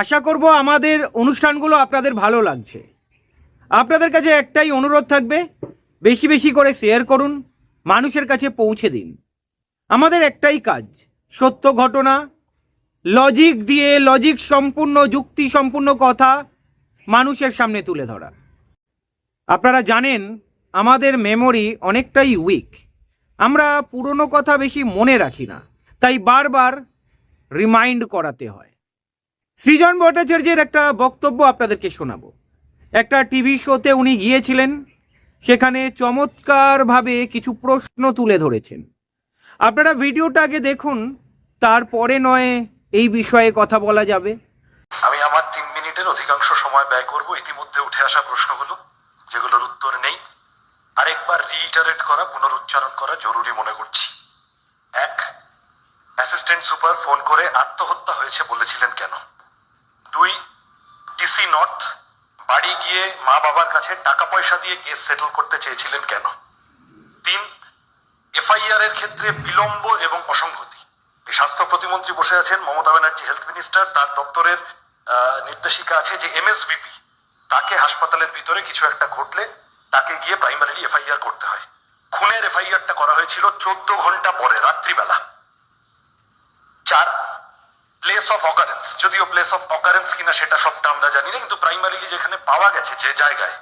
আশা করব আমাদের অনুষ্ঠানগুলো আপনাদের ভালো লাগছে। আপনাদের কাছে একটাই অনুরোধ থাকবে, বেশি বেশি করে শেয়ার করুন, মানুষের কাছে পৌঁছে দিন। আমাদের একটাই কাজ, সত্য ঘটনা লজিক দিয়ে লজিক সম্পূর্ণ, যুক্তি সম্পূর্ণ কথা মানুষের সামনে তুলে ধরা। আপনারা জানেন, আমাদের মেমোরি অনেকটাই উইক আমরা পুরনো কথা বেশি মনে রাখি না, তাই বারবার রিমাইন্ড করাতে হয়। সৃজন ভট্টাচার্যের একটা বক্তব্য আপনাদেরকে শোনাবো। একটা টিভি শোতে উনি গিয়েছিলেন, সেখানে চমৎকারভাবে কিছু প্রশ্ন তুলে ধরেছেন। আপনারা ভিডিওটা আগে দেখুন, তারপরে নয় এই বিষয়ে কথা বলা যাবে। আমি আমার তিন মিনিটের অধিকাংশ সময় ব্যয় করব, ইতিমধ্যে উঠে আসা প্রশ্নগুলো, যেগুলোর উত্তর নেই। আরেকবার রিইটারেট করা, পুনরুচ্চারণ করা জরুরি মনে করছি। এক, অ্যাসিস্ট্যান্ট সুপার ফোন করে আত্মহত্যা হয়েছে বলেছিলেন কেন? দুই ডিসি নর্থ বাড়ি গিয়ে মা বাবার কাছে টাকা পয়সা দিয়ে কেস সেটেল করতে চেয়েছিলেন কেন? তিন এফআইআর এর ক্ষেত্রে বিলম্ব এবং অসংহতি স্বাস্থ্য প্রতিমন্ত্রী বসে আছেন মমতা ব্যানার্জি, হেলথ মিনিস্টার, তার দপ্তরের নির্দেশিকা আছে যে এমএসবিপি তাকে হাসপাতালের ভিতরে কিছু একটা ঘটলে তাকে গিয়ে প্রাইমারিলি এফআইআর করতে হয়। খুনের এফআইআরটা করা হয়েছিল চোদ্দ ঘণ্টা পরে, রাত্রিবেলা। প্লেস অফ অকারেন্স যদিও প্লেস অফ অকারেন্স কিনা সেটা সবটা আমরা জানি না, কিন্তু প্রাইমারিলি যেখানে পাওয়া গেছে, যে জায়গায়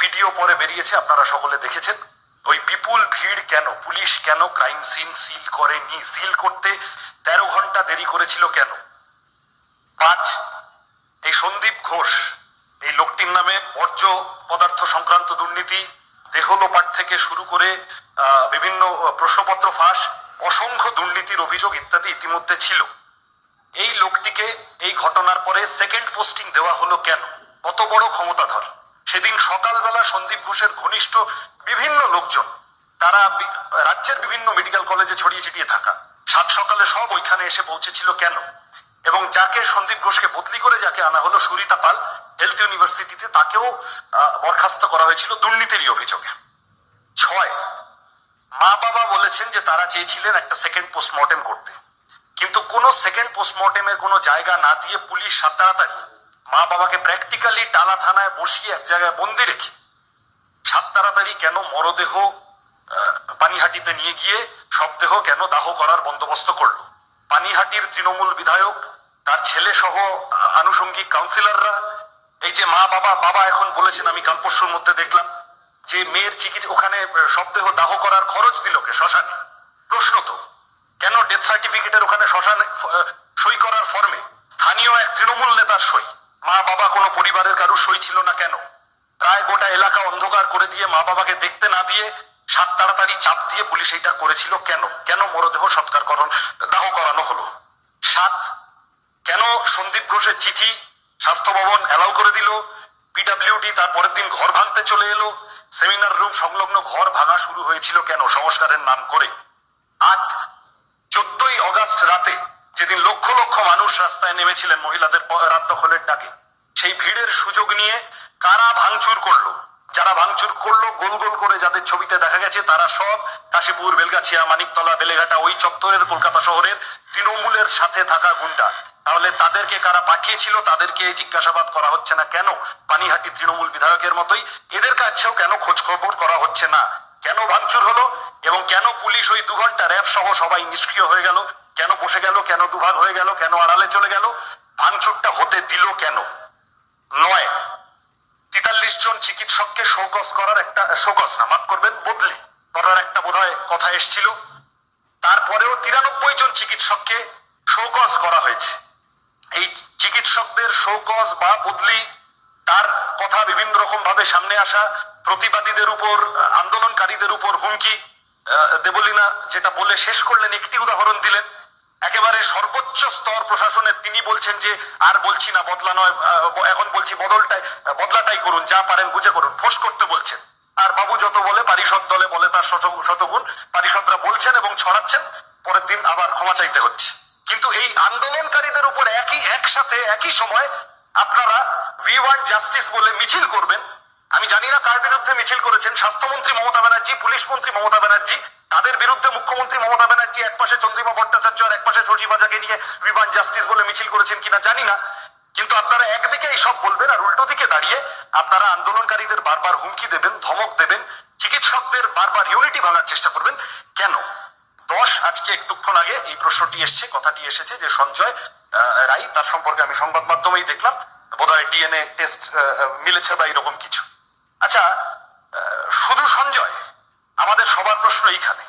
ভিডিও পরে বেরিয়েছে, আপনারা সকলে দেখেছেন। ওই বিপুল ভিড় কেন? পুলিশ কেন ক্রাইম সিন সিল করেনি? সিল করতে তেরো ঘণ্টা দেরি করেছিল কেন? পাঁচ, এই সন্দীপ ঘোষ, এই লোকটির নামে বর্জ্য পদার্থ সংক্রান্ত দুর্নীতি, দেহলোপাট থেকে শুরু করে বিভিন্ন প্রশ্নপত্র ফাঁস অসংখ্য দুর্নীতির অভিযোগ ইত্যাদি ইতিমধ্যে ছিল। এই লোকটিকে এই ঘটনার পরে সেকেন্ড পোস্টিং দেওয়া হলো কেন? কত বড় ক্ষমতাধর? সেদিন সকালবেলা সন্দীপ ঘোষের ঘনিষ্ঠ বিভিন্ন লোকজন, তারা রাজ্যের বিভিন্ন মেডিকেল কলেজে ছড়িয়ে ছিটিয়ে থাকা। সাত সকালে সব ওইখানে এসে পৌঁছেছিল কেন? এবং যাকে সন্দীপ ঘোষকে বদলি করে যাকে আনা হলো সুরিতা পাল হেলথ ইউনিভার্সিটিতে তাকেও বরখাস্ত করা হয়েছিল দুর্নীতিরই অভিযোগে। ছয় মা বাবা বলেছেন যে তারা চেয়েছিলেন একটা সেকেন্ড পোস্টমর্টেম করতে। কিন্তু কোনো সেকেন্ড পোস্টমর্টেমের কোনো জায়গা না দিয়ে পুলিশ সাত তাড়াতাড়ি মা বাবাকে প্র্যাকটিক্যালি টালা থানায় বসিয়ে এক জায়গায় বন্দি রেখে সাত তাড়াতাড়ি কেন মরদেহ পানিহাটিতে নিয়ে গিয়ে শবদেহ কেন দাহ করার বন্দোবস্ত করল? পানিহাটির তৃণমূল বিধায়ক, তার ছেলে সহ আনুষঙ্গিক কাউন্সিলররা এই যে মা বাবা বাবা এখন বলেছেন, আমি কাল পরশুর মধ্যে দেখলাম। যে মেয়ের চিকিৎসা ওখানে আহ, শবদেহ দাহ করার খরচ দিল কে শ্মশানে? প্রশ্ন তো। কেন ডেথ সার্টিফিকেটের ওখানে শ্মশানে সই করার ফর্মে স্থানীয় এক তৃণমূল নেতার সই। মা বাবা কোনো পরিবারের কারুর সই ছিল না কেন? প্রায় গোটা এলাকা অন্ধকার করে দিয়ে মা বাবাকে দেখতে না দিয়ে সাত তাড়াতাড়ি চাপ দিয়ে পুলিশ এটা করেছিল কেন? কেন মরদেহ সৎকারকরণ দাহ করানো হলো? সাত কেন সন্দীপ ঘোষের চিঠি স্বাস্থ্য ভবন অ্যালাউ করে দিল? পিডাব্লিউডি তার পরের দিন ঘর ভাঙতে চলে এলো। সেমিনার রুম সংলগ্ন ঘর ভাঙা শুরু হয়েছিল কেন? সংস্কারের নাম করে। আট চোদ্দই অগাস্ট রাতে যেদিন লক্ষ লক্ষ মানুষ রাস্তায় নেমেছিলেন মহিলাদের রাত দখলের ডাকে, সেই ভিড়ের সুযোগ নিয়ে কারা ভাঙচুর করল? যারা ভাঙচুর করল, গোল গোল করে যাদের ছবিতে দেখা গেছে, তারা সব কাশীপুর, বেলগাছিয়া, মানিকতলা, বেলেঘাটা ওই চত্বরের কলকাতা শহরের তৃণমূলের সাথে থাকা গুন্ডা। তাহলে তাদেরকে কারা পাঠিয়েছিল? তাদেরকে জিজ্ঞাসাবাদ করা হচ্ছে না কেন? পানিহাটি তৃণমূল বিধায়কের মতোই এদের কাছেও কেন খোঁজ খবর করা হচ্ছে না? কেন ভাঙচুর হলো? এবং কেন পুলিশ ওই দু ঘণ্টা র্যাব সহ সবাই নিষ্ক্রিয় হয়ে গেল? কেন বসে গেল? কেন দুভাগ হয়ে গেল? কেন আড়ালে চলে গেল? ভাঙচুরটা হতে দিল কেন? নয়। তেতাল্লিশ জন চিকিৎসককে শোকস করার একটা শোকস না, মাফ করবেন, বদলি করার একটা বোধহয় কথা এসেছিল। তারপরেও তিরানব্বই জন চিকিৎসককে শোকস করা হয়েছে। এই চিকিৎসকদের শোকস বা বদলি তার কথা বিভিন্ন রকম ভাবে সামনে আসা, প্রতিবাদীদের উপর, আন্দোলনকারীদের উপর হুমকি দেবলীনা যেটা বলে শেষ করলেন, একটি উদাহরণ দিলেন। একেবারে সর্বোচ্চ স্তর প্রশাসনের তিনি বলছেন যে, আর বলছি না, বদলা নয় এখন বলছি বদলটাই, বদলাটাই করুন, যা পারেন বুঝে করুন ফোর্স করতে বলছেন। আর বাবু যত বলে, পারিষদ দলে বলে তার শত- শতগুণ, পারিষদরা বলছেন এবং ছড়াচ্ছেন, পরের দিন আবার ক্ষমা চাইতে হচ্ছে। কিন্তু এই আন্দোলনকারীদের উপর একই, একসাথে, একই সময় আপনারা ভি ওয়ান জাস্টিস বলে মিছিল করবেন। আমি জানি না কার বিরুদ্ধে মিছিল করেছেন। স্বাস্থ্যমন্ত্রী মমতা ব্যানার্জি, পুলিশ মন্ত্রী মমতা ব্যানার্জি, তাদের বিরুদ্ধে মুখ্যমন্ত্রী মমতা ব্যানার্জি এক পাশে চন্দ্রিমা ভট্টাচার্য আর এক পাশে শশী বাজাকে নিয়ে বিমান জাস্টিস বলে মিছিল করেছেন কিনা জানি না। কিন্তু আপনারা একদিকে এই সব বলবেন আর উল্টো দিকে দাঁড়িয়ে আপনারা আন্দোলনকারীদের বারবার হুমকি দেবেন, ধমক দেবেন, চিকিৎসকদের বারবার ইউনিটি ভাঙার চেষ্টা করবেন। কেন? দশ আজকে একটুক্ষণ আগে এই প্রশ্নটি এসছে, কথাটি এসেছে যে সঞ্জয় রায়, তার সম্পর্কে আমি সংবাদ মাধ্যমেই দেখলাম। বোধহয় ডিএনএ টেস্ট মিলেছে বা এরকম কিছু। আচ্ছা শুধু সঞ্জয়, আমাদের সবার প্রশ্ন এইখানে।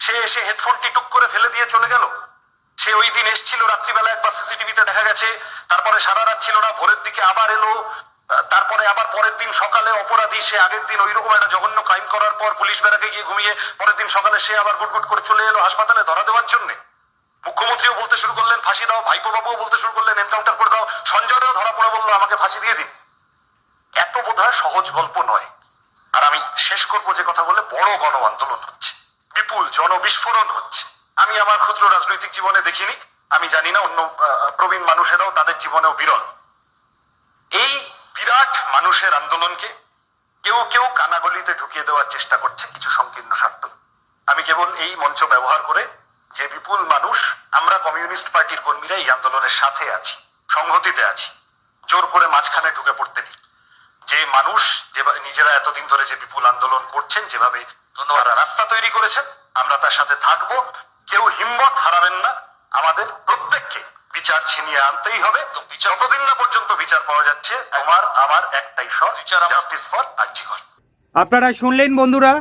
সে এসে হেডফোনটি টুক করে ফেলে দিয়ে চলে গেল? সে ওই দিন এসছিল রাত্রিবেলা একবার সিসিটিভিতে দেখা গেছে, তারপরে সারা রাত ছিল না, ভোরের দিকে আবার এলো তারপরে আবার পরের দিন সকালে অপরাধী, সে আগের দিন ওই রকম একটা জঘন্য ক্রাইম করার পর পুলিশ বেড়াকে গিয়ে ঘুমিয়ে পরের দিন সকালে সে আবার গুটগুট করে চলে এলো হাসপাতালে ধরা দেওয়ার জন্য। মুখ্যমন্ত্রীও বলতে শুরু করলেন, ফাঁসি দাও ভাইপো বাবুও বলতে শুরু করলেন এনকাউন্টার করে দাও, সঞ্জয়ও ধরা পড়ে বলল, আমাকে ফাঁসি দিয়ে দিন। এত বোধহয় সহজ গল্প নয়। আর আমি শেষ করব যে কথা বলে বড় গণ আন্দোলন হচ্ছে। বিপুল জনবিস্ফোরণ হচ্ছে। আমি আমার ক্ষুদ্র রাজনৈতিক জীবনে দেখিনি, আমি জানি না অন্য প্রবীণ মানুষেরাও তাদের জীবনেও বিরল। মানুষের আন্দোলনকে কেউ কেউ কানাগলিতে ঢুকিয়ে দেওয়ার চেষ্টা করছে কিছু সংকীর্ণ স্বার্থ। আমি কেবল এই মঞ্চ ব্যবহার করে যে বিপুল মানুষ আমরা কমিউনিস্ট পার্টির কর্মীরা এই আন্দোলনের সাথে আছি, সংহতিতে আছি, জোর করে মাঝখানে ঢুকে পড়তে নেই। যে মানুষ যে নিজেরা এতদিন ধরে যে বিপুল আন্দোলন করছেন, যেভাবে তারা রাস্তা তৈরি করেছেন, আমরা তার সাথে থাকব, কেউ হিম্মত হারাবেন না, আমাদের প্রত্যেককে বিচার ছিনিয়ে আনতেই হবে। তো বিচার যতদিন না পর্যন্ত বিচার পাওয়া যাচ্ছে? তোমার আমার একটাই সৎ জাস্টিস ফর আর্জিকর আপনারা শুনলেন বন্ধুরা,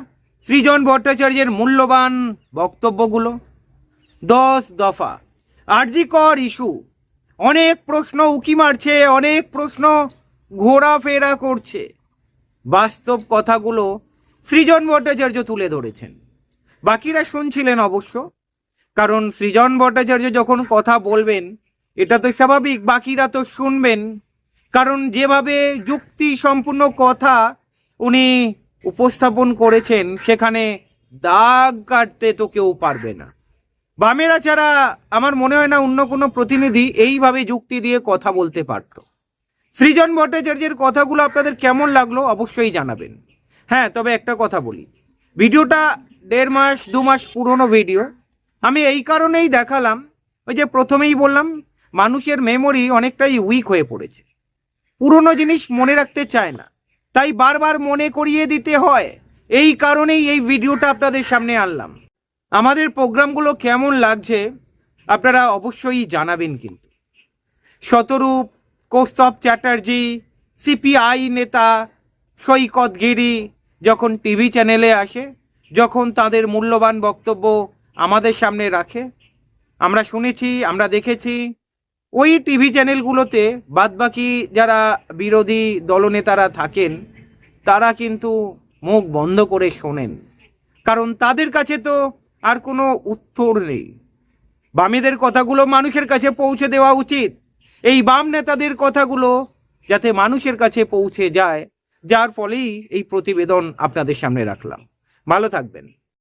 সৃজন ভট্টাচার্যের মূল্যবান বক্তব্যগুলো। দশ দফা। আরজিকর ইস্যু। অনেক প্রশ্ন উকি মারছে, অনেক প্রশ্ন ঘোরাফেরা করছে। বাস্তব কথাগুলো সৃজন ভট্টাচার্য তুলে ধরেছেন। বাকিরা শুনছিলেন অবশ্য, কারণ সৃজন ভট্টাচার্য যখন কথা বলবেন এটা তো স্বাভাবিক, বাকিরা তো শুনবেন। কারণ যেভাবে যুক্তি সম্পূর্ণ কথা উনি উপস্থাপন করেছেন, সেখানে দাগ কাটতে তো কেউ পারবে না। বামেরা ছাড়া আমার মনে হয় না অন্য কোনো প্রতিনিধি এইভাবে যুক্তি দিয়ে কথা বলতে পারত। সৃজন ভট্টাচার্যের কথাগুলো আপনাদের কেমন লাগল অবশ্যই জানাবেন। হ্যাঁ তবে একটা কথা বলি। ভিডিওটা দেড় মাস, দু মাস পুরনো ভিডিও। আমি এই কারণেই দেখালাম। ওই যে প্রথমেই বললাম মানুষের মেমোরি অনেকটাই উইক হয়ে পড়েছে। পুরনো জিনিস মনে রাখতে চায় না। তাই বারবার মনে করিয়ে দিতে হয়। এই কারণেই এই ভিডিওটা আপনাদের সামনে আনলাম। আমাদের প্রোগ্রামগুলো কেমন লাগছে আপনারা অবশ্যই জানাবেন কিন্তু। শতরূপ কৌস্তব চ্যাটার্জি সিপিআই নেতা সৈকত গিরি যখন টিভি চ্যানেলে আসে, যখন তাদের মূল্যবান বক্তব্য আমাদের সামনে রাখে, আমরা শুনেছি, আমরা দেখেছি ওই টিভি চ্যানেলগুলোতে বাদবাকি যারা বিরোধী দলনেতারা থাকেন, তারা কিন্তু মুখ বন্ধ করে শোনেন। কারণ তাদের কাছে তো আর কোনো উত্তর নেই। বামেদের কথাগুলো মানুষের কাছে পৌঁছে দেওয়া উচিত। এই বাম নেতাদের কথাগুলো যাতে মানুষের কাছে পৌঁছে যায়, যার ফলেই এই প্রতিবেদন আপনাদের সামনে রাখলাম। ভালো থাকবেন।